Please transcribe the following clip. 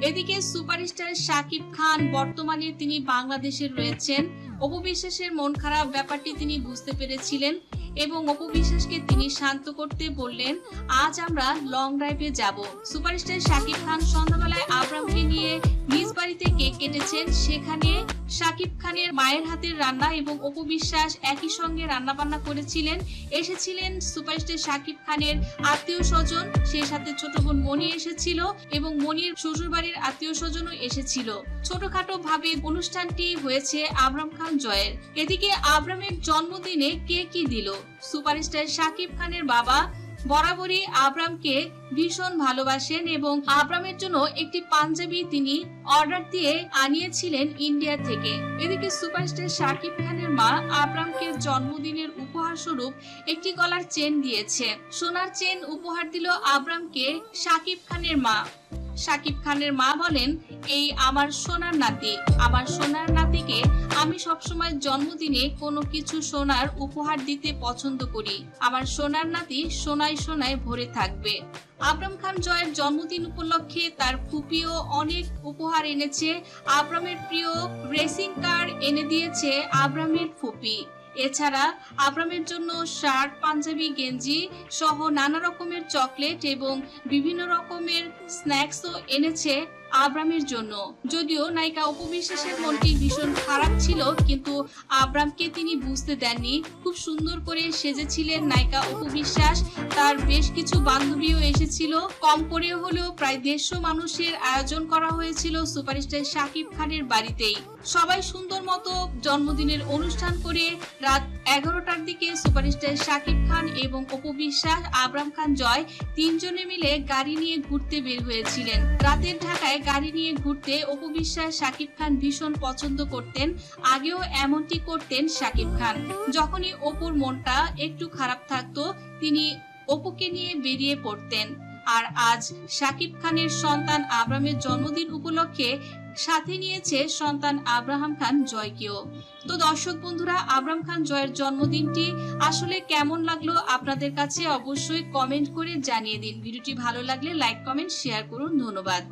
এদিকে সুপারস্টার শাকিব খান বর্তমানে তিনি বাংলাদেশে রয়েছেন। অপবিশ্বাসের মন খারাপ ব্যাপারটি তিনি বুঝতে পেরেছিলেন এবং অপবিশ্বাসকে তিনি শান্ত করতে বললেন, আজ আমরা লং ড্রাইভে যাব। সুপারস্টার শাকিব খান সন্ধ্যাবেলায় আবরামকে নিয়ে নিজ বাড়িতে কেক কেটেছেন। সেখানে শাকিব খানের মায়ের হাতের রান্না এবং অপু বিশ্বাস একই সঙ্গে রান্না বান্না করেছিলেন। এসেছিলেন সুপারস্টার শাকিব খানের আত্মীয় স্বজন, সেই সাথে ছোট বোন মনি এসেছিল এবং মনির শ্বশুর বাড়ির আত্মীয় স্বজনও এসেছিল। ছোটখাটো ভাবে অনুষ্ঠানটি হয়েছে আবরাম খান জয়ের। এদিকে আবরামের জন্মদিনে কে কি দিল? সুপারস্টার শাকিব খানের বাবা বরাবরই আবরামকে ভীষণ ভালোবাসেন এবং আবরামের জন্য একটি পাঞ্জাবি তিনি অর্ডার দিয়ে আনিয়েছিলেন ইন্ডিয়া থেকে। এদিকে সুপারস্টার শাকিব খানের মা আব্রামকে জন্মদিনের উপহার স্বরূপ একটি গলার চেন দিয়েছে। সোনার চেন উপহার দিল আবরামকে শাকিব খানের মা। শাকিব খানের মা বলেন, এই আমার সোনার নাতি। আমার সোনার নাতিকে আমি সবসময় জন্মদিনে কোনো কিছু সোনার উপহার দিতে পছন্দ করি। আমার সোনার নাতি সোনায় সোনায় ভরে থাকবে। আবরাম খান জয়ের জন্মদিন উপলক্ষে তার ফুপিও অনেক উপহার এনেছে। আবরামের প্রিয় রেসিং কার এনে দিয়েছে আবরামের ফুপি। এছাড়া আবরামের জন্য শার্ট পাঞ্জাবি, গেঞ্জি সহ নানা রকমের চকলেট এবং বিভিন্ন রকমের স্ন্যাক্সও এনেছে আবরামের জন্য। যদিও নায়িকা উপবিশ্বাসের মনটি ভীষণ খারাপ ছিল, কিন্তু আবরামকে তিনি বুঝতে দেননি। খুব সুন্দর করে সেজেছিলেন নায়িকা উপবিশ্বাস। তার বেশ কিছু বান্ধবীও এসেছিল। কম করে হলেও প্রায় দেড়শো মানুষের আয়োজন করা হয়েছিল সুপারস্টার শাকিব খানের বাড়িতেই। সবাই সুন্দর মতো জন্মদিনের অনুষ্ঠান করে রাত এগারোটার দিকে সুপারস্টার শাকিব খান এবং অপু বিশ্বাস, আবরাম খান জয় তিনজনে মিলে গাড়ি নিয়ে ঘুরতে বের হয়েছিলেন। রাতের ঢাকায় গাড়ি নিয়ে ঘুরতে অপু বিশ্বাস, শাকিব খান ভীষণ পছন্দ করতেন, আগেও এমনটি করতেন শাকিব খান। যখনই অপুর মনটা একটু খারাপ থাকতো, তিনি অপুকে নিয়ে বেরিয়ে পড়তেন। আর আজ শাকিব খানের সন্তান আব্রামের জন্মদিন উপলক্ষে সাথে নিয়েছে সন্তান আব্রাহাম খান জয়কেও। তো দর্শক বন্ধুরা আব্রাম খান জয়ের জন্মদিনটি আসলে কেমন লাগল আপনাদের কাছে অবশ্যই কমেন্ট করে জানিয়ে দিন। ভিডিওটি ভালো লাগলে লাইক কমেন্ট শেয়ার করুন। ধন্যবাদ।